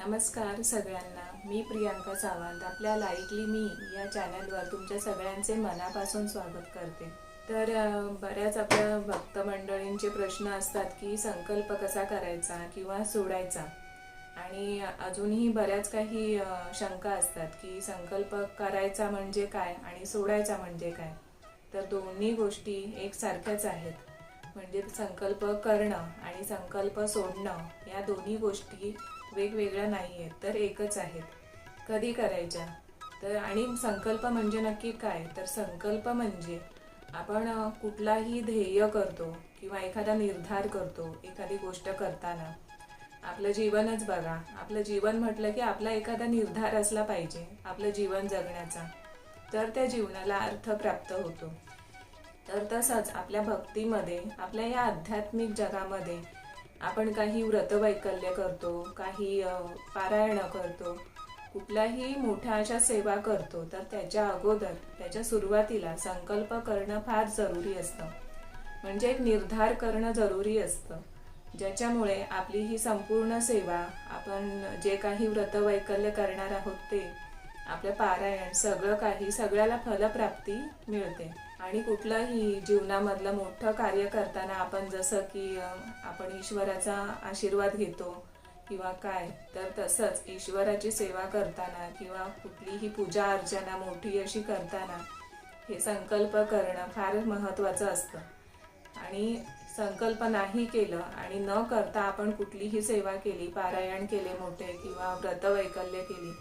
नमस्कार सगळ्यांना. मी प्रियांका सावंत आपल्या लाईकली मी या चॅनलवर तुमच्या सगळ्यांचे मनापासून स्वागत करते. तर बऱ्याच आपल्या भक्त मंडळींचे प्रश्न असतात की संकल्प कसा करायचा किंवा सोडायचा? आणि अजूनही बऱ्याच काही शंका असतात की संकल्प करायचा म्हणजे काय आणि सोडायचा म्हणजे काय? तर दोन्ही गोष्टी एकसारख्याच आहेत. म्हणजे संकल्प करणं आणि संकल्प सोडणं या दोन्ही गोष्टी वेगवेगळ्या नाही आहेत तर एकच आहेत. कधी करायच्या? तर आणि संकल्प म्हणजे नक्की काय? तर संकल्प म्हणजे आपण कुठलाही ध्येय करतो किंवा एखादा निर्धार करतो एखादी गोष्ट करताना. आपलं जीवनच बघा. आपलं जीवन म्हटलं की आपला एखादा निर्धार असला पाहिजे आपलं जीवन जगण्याचा. तर त्या जीवनाला अर्थ प्राप्त होतो. तर तसंच आपल्या भक्तीमध्ये आपल्या या आध्यात्मिक जगामध्ये आपण काही व्रतवैकल्य करतो काही पारायणं करतो कुठल्याही मोठ्या अशा सेवा करतो तर त्याच्या अगोदर त्याच्या सुरुवातीला संकल्प करणं फार जरुरी असतं. म्हणजे एक निर्धार करणं जरुरी असतं. ज्याच्यामुळे आपली ही संपूर्ण सेवा आपण जे काही व्रतवैकल्य करणार आहोत ते आपलं पारायण सगळं काही सगळ्याला फलप्राप्ती मिळते. आणि कुठलंही जीवनामधलं मोठं कार्य करताना आपण जसं की आपण ईश्वराचा आशीर्वाद घेतो किंवा काय तर तसंच ईश्वराची सेवा करताना किंवा कुठलीही पूजा अर्चना मोठी अशी करताना हे संकल्प करणं फार महत्त्वाचं असतं. आणि संकल्प नाही केलं आणि न करता आपण कुठलीही सेवा केली पारायण केले मोठे किंवा व्रतवैकल्य केली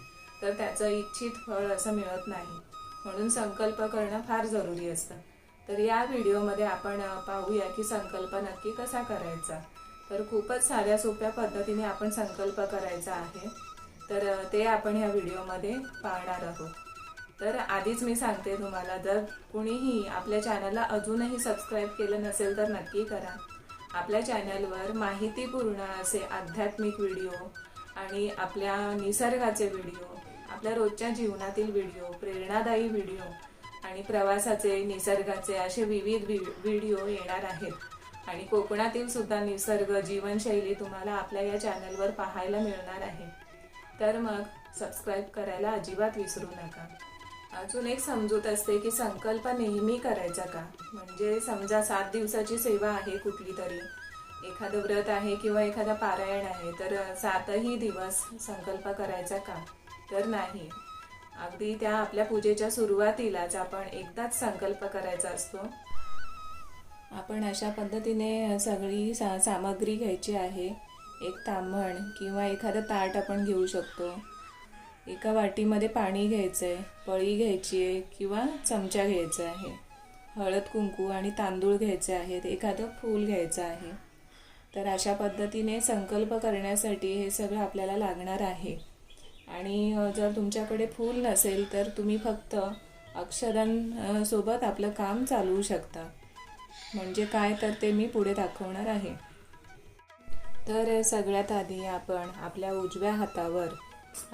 तर त्याचं इच्छित फळ असं मिळत नाही. म्हणून संकल्प करणं फार जरुरी असतं. तर या व्हिडिओमध्ये आपण पाहूया की संकल्प नक्की कसा करायचा. तर खूपच साध्या सोप्या पद्धतीने आपण संकल्प करायचा आहे. तर ते आपण ह्या व्हिडिओमध्ये पाहणार आहोत. तर आधीच मी सांगते तुम्हाला जर कुणीही आपल्या चॅनलला अजूनही सबस्क्राईब केलं नसेल तर नक्की करा. आपल्या चॅनलवर माहितीपूर्ण असे आध्यात्मिक व्हिडिओ आणि आपल्या निसर्गाचे व्हिडिओ आपल्या रोजच्या जीवनातील व्हिडिओ प्रेरणादायी व्हिडिओ आणि प्रवासाचे निसर्गाचे असे विविध व्हिडिओ येणार आहेत. आणि कोकणातील सुद्धा निसर्ग जीवनशैली तुम्हाला आपल्या या चॅनलवर पाहायला मिळणार आहे. तर मग सबस्क्राईब करायला अजिबात विसरू नका. अजून एक समजूत असते की संकल्प नेहमी करायचा का? म्हणजे समजा सात दिवसाची सेवा आहे कुठली तरी. एखादं व्रत आहे किंवा एखादा पारायण आहे तर सातही दिवस संकल्प करायचा का? तर नाही. अगदी त्या आपल्या पूजेच्या सुरुवातीलाच आपण एकदाच संकल्प करायचा असतो. आपण अशा पद्धतीने सगळी सा सामग्री घ्यायची आहे. एक तांबण किंवा एखादं ताट आपण घेऊ शकतो. एका वाटीमध्ये पाणी घ्यायचं आहे पळी घ्यायची आहे किंवा चमचा घ्यायचा आहे. हळद कुंकू आणि तांदूळ घ्यायचे आहेत एखादं फूल घ्यायचं आहे. तर अशा पद्धतीने संकल्प करण्यासाठी हे सगळं आपल्याला लागणार आहे. आणि जर तुमच्याकडे फूल नसेल तर तुम्ही फक्त अक्षरांसोबत आपलं काम चालवू शकता. म्हणजे काय तर ते मी पुढे दाखवणार आहे. तर सगळ्यात आधी आपण आपल्या उजव्या हातावर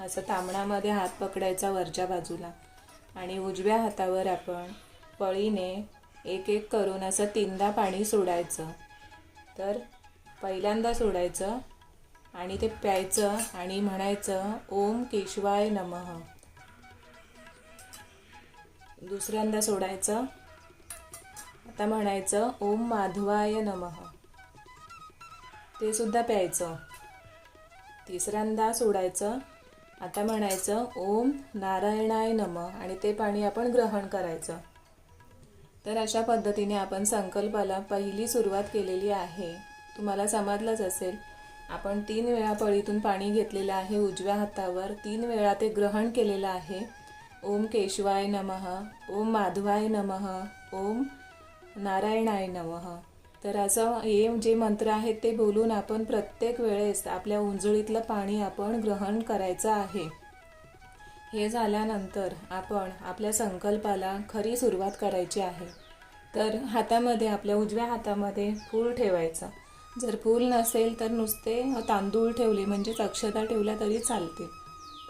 असं तांबणामध्ये हात पकडायचा वरच्या बाजूला. आणि उजव्या हातावर आपण पळीने एक एक करून असं तीनदा पाणी सोडायचं. तर पहिल्यांदा सोडायचं आणि ते प्यायचं आणि म्हणायचं ओम केशवाय नमः. दुसऱ्यांदा सोडायचं. आता म्हणायचं ओम माधवाय नमः. ते सुद्धा प्यायचं. तिसऱ्यांदा सोडायचं. आता म्हणायचं ओम नारायणाय नमः. आणि ते पाणी आपण ग्रहण करायचं. तर अशा पद्धतीने आपण संकल्पाला पहिली सुरुवात केलेली आहे. तुम्हाला समजलंच असेल. आपण तीन वेळा पळीतून पाणी घेतलेलं आहे उजव्या हातावर. तीन वेळा ते ग्रहण केलेलं आहे. ओम केशवाय नमः. ओम माधवाय नमः. ओम नारायणाय नमः. तर असं हे जे मंत्र आहेत ते बोलून आपण प्रत्येक वेळेस आपल्या उंजळीतलं पाणी आपण ग्रहण करायचं आहे. हे झाल्यानंतर आपण आपल्या संकल्पाला खरी सुरुवात करायची आहे. तर हातामध्ये आपल्या उजव्या हातामध्ये फूल ठेवायचं. जर फूल नसेल तर नुसते तांदूळ ठेवले म्हणजेच अक्षता ठेवल्या तरी चालते.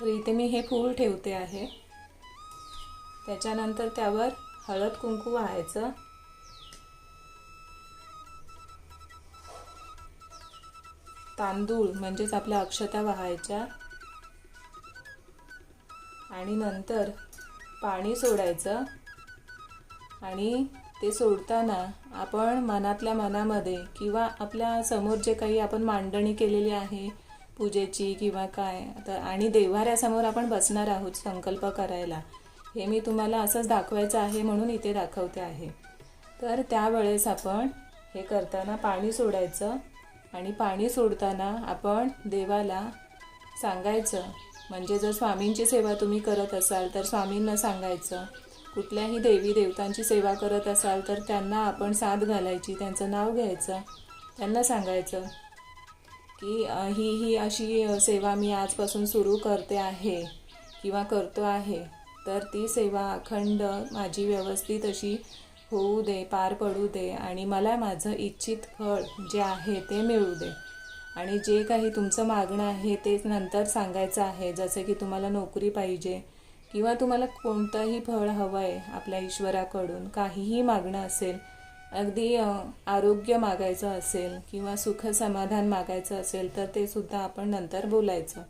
तर इथे मी हे फूल ठेवते आहे. त्याच्यानंतर त्यावर हळद कुंकू व्हायचं. तांदूळ म्हणजेच आपल्या अक्षता वाहायच्या. आणि नंतर पाणी सोडायचं. आणि ते सोडताना आपण मनातल्या मनामध्ये किंवा आपल्यासमोर जे काही आपण मांडणी केलेली आहे पूजेची किंवा काय तर आणि देव्हाऱ्यासमोर आपण बसणार आहोत संकल्प करायला हे मी तुम्हाला असंच दाखवायचं आहे म्हणून इथे दाखवते आहे. तर त्यावेळेस आपण हे करताना पाणी सोडायचं आणि पाणी सोडताना आपण देवाला सांगायचं म्हणजे जर स्वामींची सेवा तुम्ही करत असाल तर स्वामींना सांगायचं कुठल्याही देवी देवतांची सेवा करत असाल तर त्यांना आपण साथ घालायची त्यांचं नाव घ्यायचं त्यांना सांगायचं की ही ही अशी सेवा मी आजपासून सुरू करते आहे किंवा करतो आहे तर ती सेवा अखंड माझी व्यवस्थित अशी होऊ दे पार पडू दे आणि मला माझं इच्छित फळ जे आहे ते मिळू दे. आणि जे काही तुमचं मागणं आहे ते नंतर सांगायचं आहे जसं की तुम्हाला नोकरी पाहिजे किंवा तुम्हाला कोणतंही फळ हवं आहे आपल्या ईश्वराकडून काहीही मागणं असेल अगदी आरोग्य मागायचं असेल किंवा सुख समाधान मागायचं असेल तर ते सुद्धा आपण नंतर बोलायचं.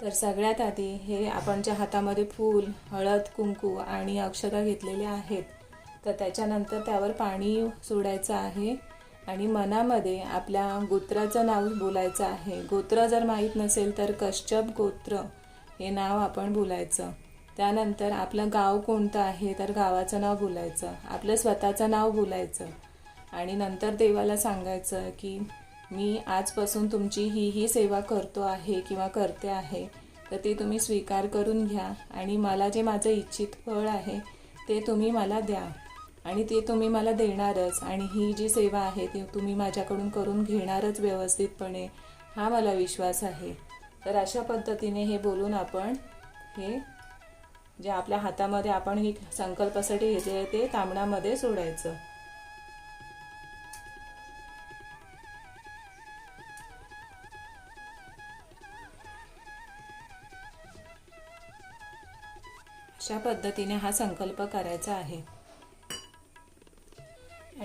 तर सगळ्यात आधी हे आपण ज्या हातामध्ये फूल हळद कुंकू आणि अक्षता घेतलेल्या आहेत. तर त्याच्यानंतर त्यावर पाणी सोडायचं आहे आणि मनामध्ये आपल्या गोत्राचं नाव बोलायचं आहे. गोत्र जर माहीत नसेल तर कश्यप गोत्र. हे नाव आपण बोलायचं. त्यानंतर आपलं गाव कोणतं आहे तर गावाचं नाव बोलायचं. आपलं स्वतःचं नाव बोलायचं. आणि नंतर देवाला सांगायचं की मी आजपासून तुमची ही ही सेवा करतो आहे किंवा करते आहे तर ते तुम्ही स्वीकार करून घ्या आणि मला जे माझं इच्छित फळ आहे ते तुम्ही मला द्या. आणि ते तुम्ही मला देणारच आणि ही जी सेवा आहे ती तुम्ही माझ्याकडून करून घेणारच व्यवस्थितपणे हा मला विश्वास आहे. तर अशा पद्धतीने हे बोलून आपण हे जे आपल्या हातामध्ये आपण ही संकल्पासाठी घेतले ते तांबणामध्ये सोडायचं. अशा पद्धतीने हा संकल्प करायचा आहे.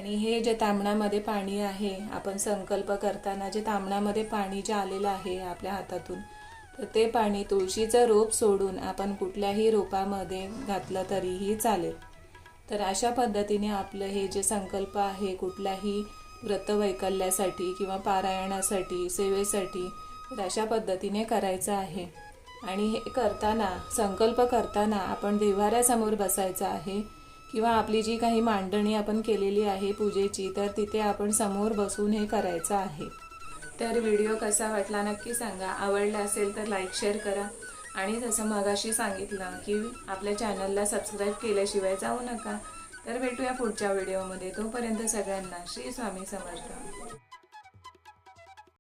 आणि हे जे तांबणामध्ये पाणी आहे आपण संकल्प करताना जे तांबणामध्ये पाणी जे आलेलं आहे आपल्या हातातून तर ते पाणी तुळशीचं रोप सोडून आपण कुठल्याही रोपामध्ये घातलं तरीही चालेल. तर अशा पद्धतीने आपलं हे जे संकल्प आहे कुठल्याही व्रतवैकल्यासाठी किंवा पारायणासाठी सेवेसाठी तर अशा पद्धतीने करायचं आहे. आणि हे करताना संकल्प करताना आपण देवाऱ्यासमोर बसायचं आहे. किंवा आपली जी काही मांडणी आपण केलेली आहे पूजेची तर तिथे आपण समोर बसून हे करायचं आहे. तर व्हिडिओ कसा वाटला नक्की सांगा. आवडला असेल तर लाईक शेअर करा. आणि जसं मगाशी सांगितलं की आपल्या चॅनलला सबस्क्राईब केल्याशिवाय जाऊ नका. तर भेटूया पुढच्या व्हिडिओमध्ये. तोपर्यंत सगळ्यांना श्री स्वामी समर्थ.